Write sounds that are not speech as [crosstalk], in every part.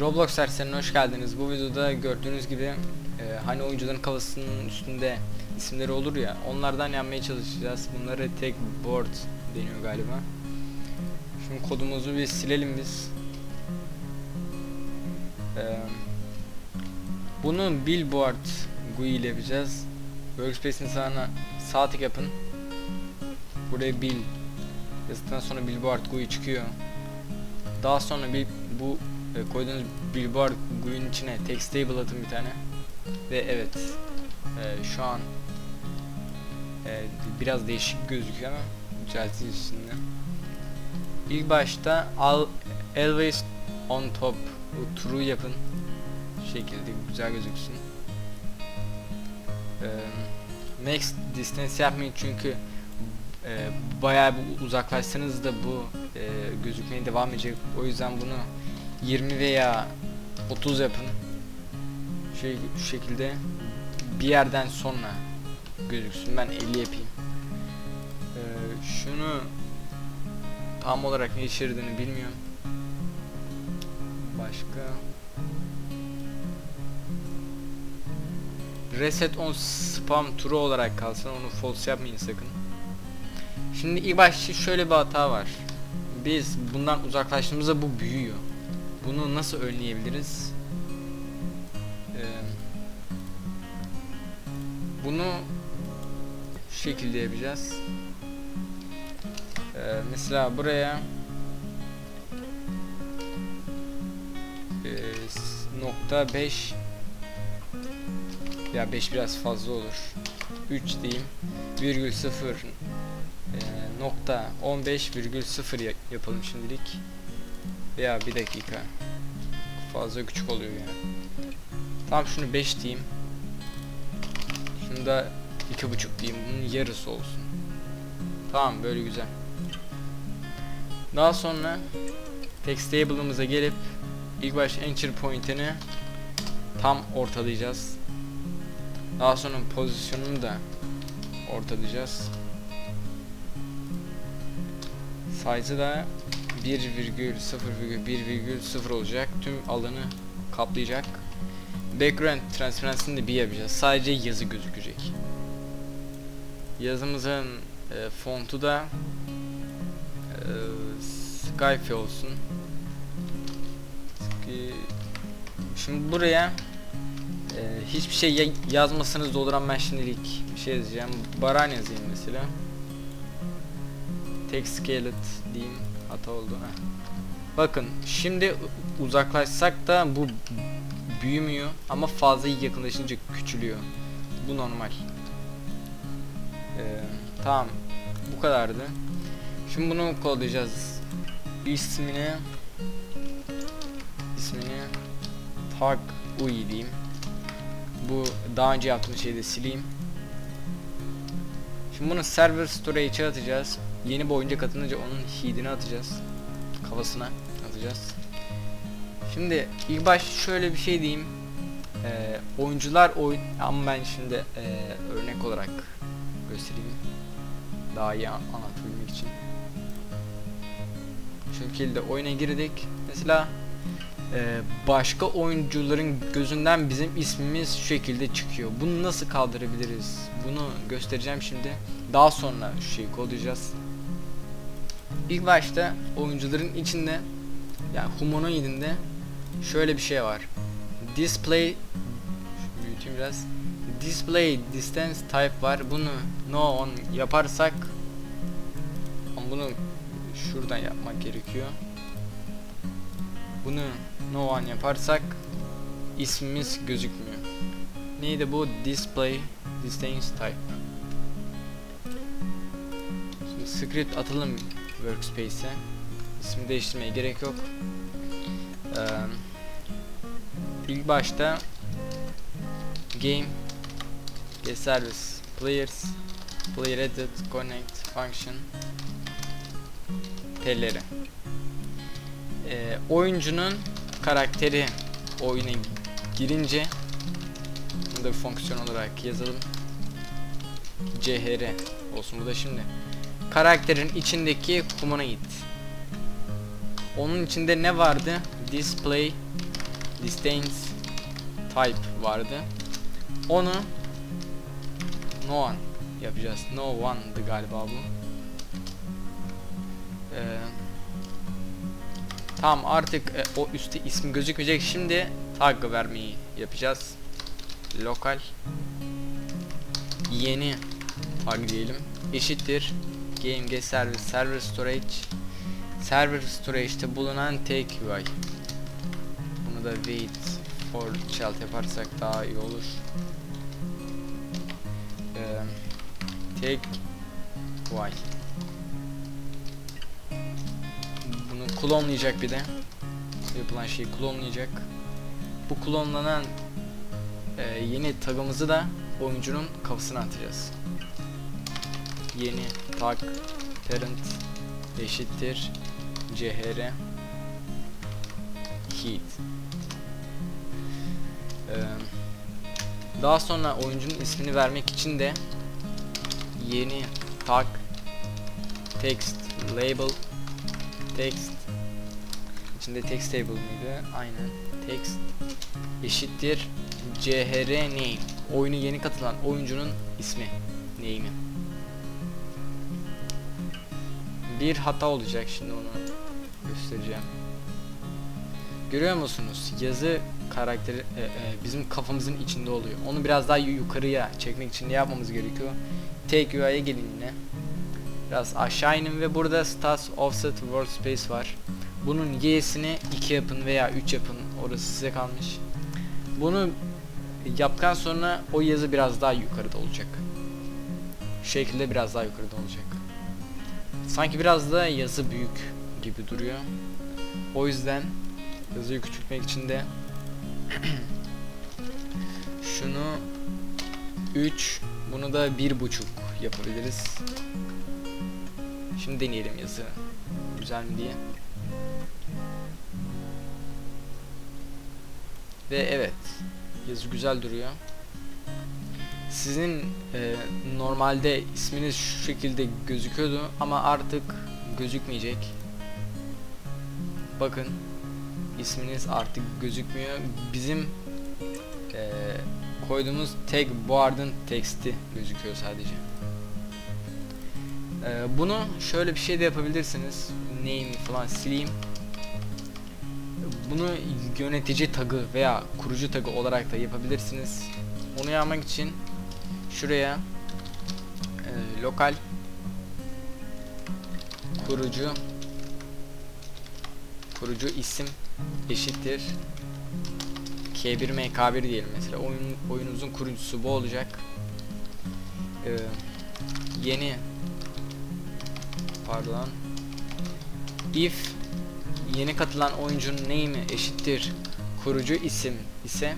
Roblox serserine hoş geldiniz. Bu videoda gördüğünüz gibi e, hani oyuncuların kafasının üstünde isimleri olur ya onlardan yapmaya çalışacağız. Bunları tek board deniyor galiba. Şimdi kodumuzu bir silelim biz. E, bunu billboard GUI ile yapacağız. Workspace'in sağına sağ tık yapın. Buraya bill yazdıktan sonra billboard GUI çıkıyor. Daha sonra bir bu e, koyduğunuz billboard GUI'nin içine text table atın bir tane. Ve evet e, şu an e, biraz değişik gözüküyor ama düzelteceğiz şimdi. İlk başta al always on top true yapın. Şekilde güzel gözüksün. E, max distance yapmayın çünkü e, bayağı uzaklaşsanız da bu e, gözükmeye devam edecek. O yüzden bunu 20 veya 30 yapın. Şey, şu şekilde bir yerden sonra gözüksün. Ben 50 yapayım. E, şunu tam olarak ne yaradığını bilmiyorum. Başka Reset on spam turu olarak kalsın onu false yapmayın sakın. Şimdi ilk başta şöyle bir hata var. Biz bundan uzaklaştığımızda bu büyüyor. Bunu nasıl önleyebiliriz? Ee, bunu şu şekilde yapacağız. Ee, mesela buraya e, s- nokta 5 ya 5 biraz fazla olur. 3 diyeyim. Virgül 0 e, nokta 15 virgül 0 ya- yapalım şimdilik. Ya bir dakika. Fazla küçük oluyor ya. Tamam şunu 5 diyeyim. Şunu da 2.5 diyeyim. Bunun yarısı olsun. Tamam böyle güzel. Daha sonra text table'ımıza gelip ilk baş enter point'ini tam ortalayacağız. Daha sonra pozisyonunu da ortalayacağız. Size'ı da 1,0,1,0 olacak. Tüm alanı kaplayacak. Background transparency'ni de bir yapacağız. Sadece yazı gözükecek. Yazımızın e, fontu da e, Skype olsun. Şimdi buraya e, hiçbir şey ya- yazmasanız da olur ben şimdilik bir şey yazacağım. Baran yazayım mesela. Text scalet diyeyim. Hata oldu. Heh. Bakın şimdi uzaklaşsak da bu büyümüyor ama fazla yakınlaşınca küçülüyor. Bu normal. Ee, tamam. Bu kadardı. Şimdi bunu kodlayacağız. İsmini ismini tag ui diyeyim. Bu daha önce yaptığım şeyi de sileyim. Şimdi bunu server storage'e atacağız. Yeni bir oyuncu katılınca onun head'ini atacağız. Kafasına atacağız. Şimdi ilk baş şöyle bir şey diyeyim. Ee, oyuncular oyun ama ben şimdi ee, örnek olarak göstereyim. Daha iyi an- anlatabilmek için. Şu şekilde oyuna girdik. Mesela ee, başka oyuncuların gözünden bizim ismimiz şu şekilde çıkıyor. Bunu nasıl kaldırabiliriz? Bunu göstereceğim şimdi. Daha sonra şu şeyi kodlayacağız. İlk başta oyuncuların içinde yani humanoidinde şöyle bir şey var. Display büyüteyim biraz. Display distance type var. Bunu no on yaparsak bunu şuradan yapmak gerekiyor. Bunu no one yaparsak ismimiz gözükmüyor. Neydi bu? Display distance type. Şimdi script atalım workspace'e. İsmi değiştirmeye gerek yok. Ee, ilk başta game get service players player edit connect function telleri e, oyuncunun karakteri oyuna girince bunu da bir fonksiyon olarak yazalım CHR olsun bu da şimdi karakterin içindeki humanoid onun içinde ne vardı display distance type vardı. Onu no one yapacağız. No one'dı galiba bu. Ee, tamam artık e, o üstte ismi gözükmeyecek. Şimdi tag vermeyi yapacağız. Lokal yeni tag diyelim. Eşittir game get server storage server storage'te bulunan take UI. Bunu da wait for child yaparsak daha iyi olur. Ee, take UI. Bunu klonlayacak bir de. Yapılan şeyi klonlayacak. Bu klonlanan e, yeni tagımızı da oyuncunun kafasına atacağız. Yeni tag parent eşittir chr heat. Ee, daha sonra oyuncunun ismini vermek için de yeni tag text label text içinde text table mıydı? Aynen. Text eşittir chr name. Oyunu yeni katılan oyuncunun ismi. Name'i. Bir hata olacak şimdi onu göstereceğim. Görüyor musunuz? Yazı karakteri e, e, bizim kafamızın içinde oluyor. Onu biraz daha yukarıya çekmek için ne yapmamız gerekiyor? Take UI'ye gelin yine. Biraz aşağı inin ve burada Stats Offset Workspace var. Bunun y'sini 2 yapın veya 3 yapın. Orası size kalmış. Bunu yaptıktan sonra o yazı biraz daha yukarıda olacak. Şekilde biraz daha yukarıda olacak. Sanki biraz da yazı büyük gibi duruyor. O yüzden yazıyı küçültmek için de [clears throat] şunu 3 bunu da 1.5 yapabiliriz. Şimdi deneyelim yazı güzel mi diye. Ve evet yazı güzel duruyor. Sizin e, normalde isminiz şu şekilde gözüküyordu ama artık gözükmeyecek. Bakın isminiz artık gözükmüyor. Bizim e, koyduğumuz tag board'ın teksti gözüküyor sadece. E, bunu şöyle bir şey de yapabilirsiniz. Name falan sileyim. Bunu yönetici tagı veya kurucu tagı olarak da yapabilirsiniz. Onu yapmak için şuraya e, lokal kurucu kurucu isim eşittir. K1 MK1 diyelim mesela. Oyun oyunumuzun kurucusu bu olacak. Ee, yeni pardon if yeni katılan oyuncunun name'i eşittir kurucu isim ise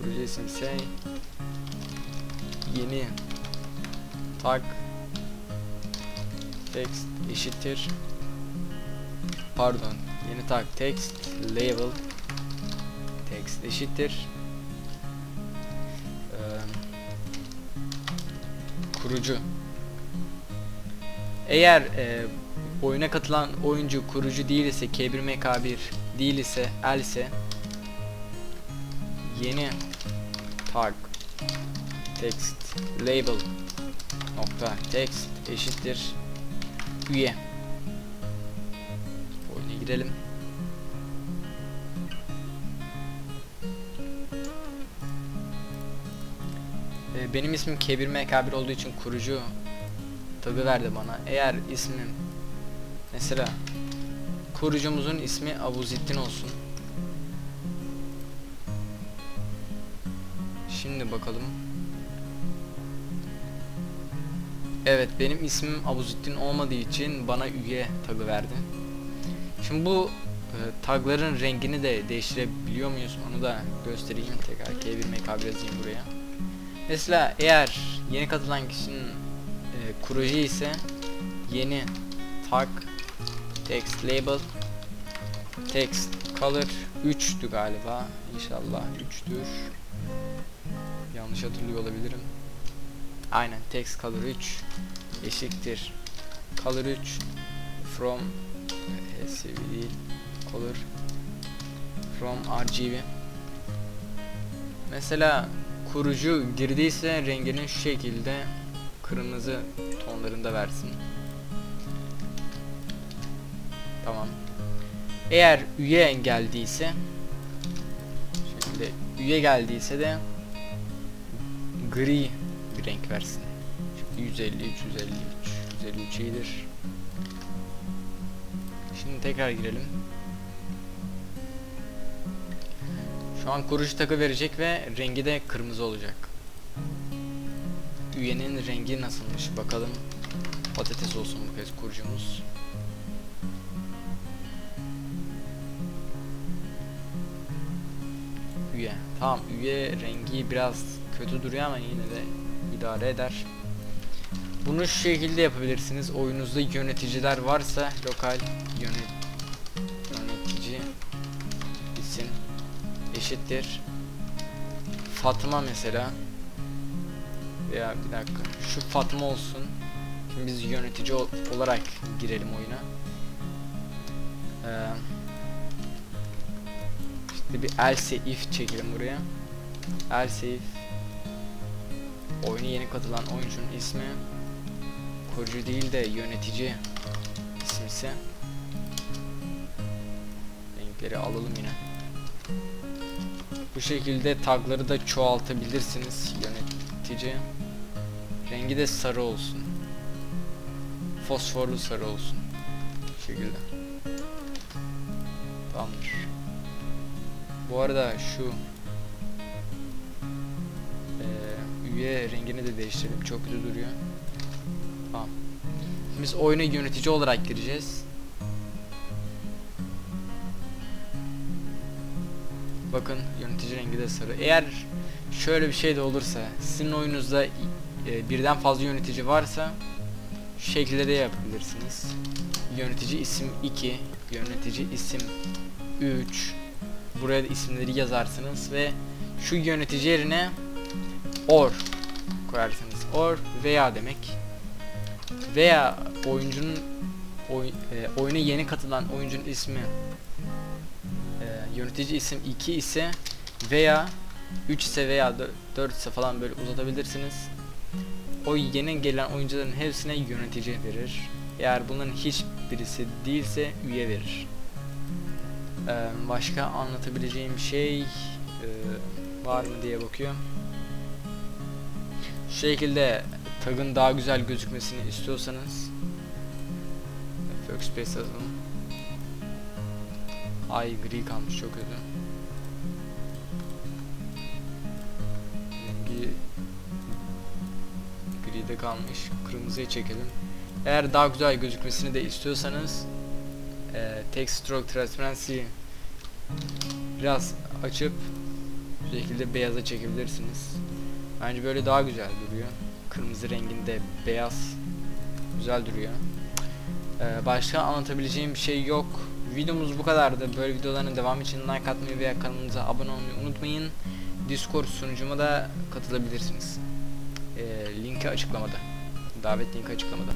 kurucu isim ise yeni. Tag text eşittir. Pardon yeni tag text label text eşittir. Ee, kurucu. Eğer e, oyuna katılan oyuncu kurucu değil ise K1MK1 değil ise else yeni tag text. Label. Nokta. Text eşittir. Üye. Oyuna girelim. Ee, benim ismim K1MK1 olduğu için kurucu tagı verdi bana. Eğer ismim mesela kurucumuzun ismi Abuzittin olsun Şimdi bakalım. Evet benim ismim Abuzittin olmadığı için bana üye tagı verdi. Şimdi bu e, tagların rengini de değiştirebiliyor muyuz onu da göstereyim tekrar K1 MK yazayım buraya. Mesela eğer yeni katılan kişinin e, kurucu ise yeni tag text label text color 3'tü galiba inşallah 3'tür yanlış hatırlıyor olabilirim aynen text color 3 eşittir color 3 from HSV değil. Color from RGB. Mesela kurucu girdiyse rengini şu şekilde kırmızı tonlarında versin. Tamam. Eğer üye geldiyse şimdi üye geldiyse de gri bir renk versin. Şimdi 153, 153, 153 iyidir. Şimdi tekrar girelim. Şu an kurucu takı verecek ve rengi de kırmızı olacak. Üyenin rengi nasılmış bakalım. Patates olsun bu kez kurucumuz. Üye. Tamam üye rengi biraz kötü duruyor ama yine de idare eder. Bunu şu şekilde yapabilirsiniz. Oyunuzda yöneticiler varsa lokal yönet yönetici isim eşittir. Fatma mesela veya bir dakika şu Fatma olsun. Şimdi biz yönetici ol- olarak girelim oyuna. Ee, işte bir else if çekelim buraya. Else if oyuna yeni katılan oyuncunun ismi kurucu değil de yönetici isimse renkleri alalım yine bu şekilde tagları da çoğaltabilirsiniz yönetici. Rengi de sarı olsun. Fosforlu sarı olsun. Bu şekilde. Tamamdır. Bu arada şu eee, üye rengini de değiştirelim. Çok kötü duruyor. Tamam. Biz oyuna yönetici olarak gireceğiz. Bakın yönetici rengi de sarı. Eğer şöyle bir şey de olursa sizin oyunuzda e, birden fazla yönetici varsa şu şekilde de yapabilirsiniz. Yönetici isim 2, yönetici isim 3. Buraya da isimleri yazarsınız ve şu yönetici yerine or koyarsınız. Or veya demek. Veya oyuncunun oy, e, oyuna yeni katılan oyuncunun ismi ee, yönetici isim 2 ise veya 3 ise veya 4 ise falan böyle uzatabilirsiniz. O yeni gelen oyuncuların hepsine yönetici verir. Eğer bunların hiçbirisi değilse üye verir. Ee, başka anlatabileceğim şey e, var mı diye bakıyorum. Şekilde tagın daha güzel gözükmesini istiyorsanız Workspace yazalım. Ay gri kalmış çok kötü. Rengi gride kalmış. Kırmızıya çekelim. Eğer daha güzel gözükmesini de istiyorsanız e, Text Stroke Transparency biraz açıp bu şekilde beyaza çekebilirsiniz. Bence böyle daha güzel duruyor. Kırmızı renginde beyaz güzel duruyor. Ee, başka anlatabileceğim bir şey yok. Videomuz bu kadardı. Böyle videoların devam için like atmayı veya kanalımıza abone olmayı unutmayın. Discord sunucuma da katılabilirsiniz. Ee, linki açıklamada. Davet linki açıklamada.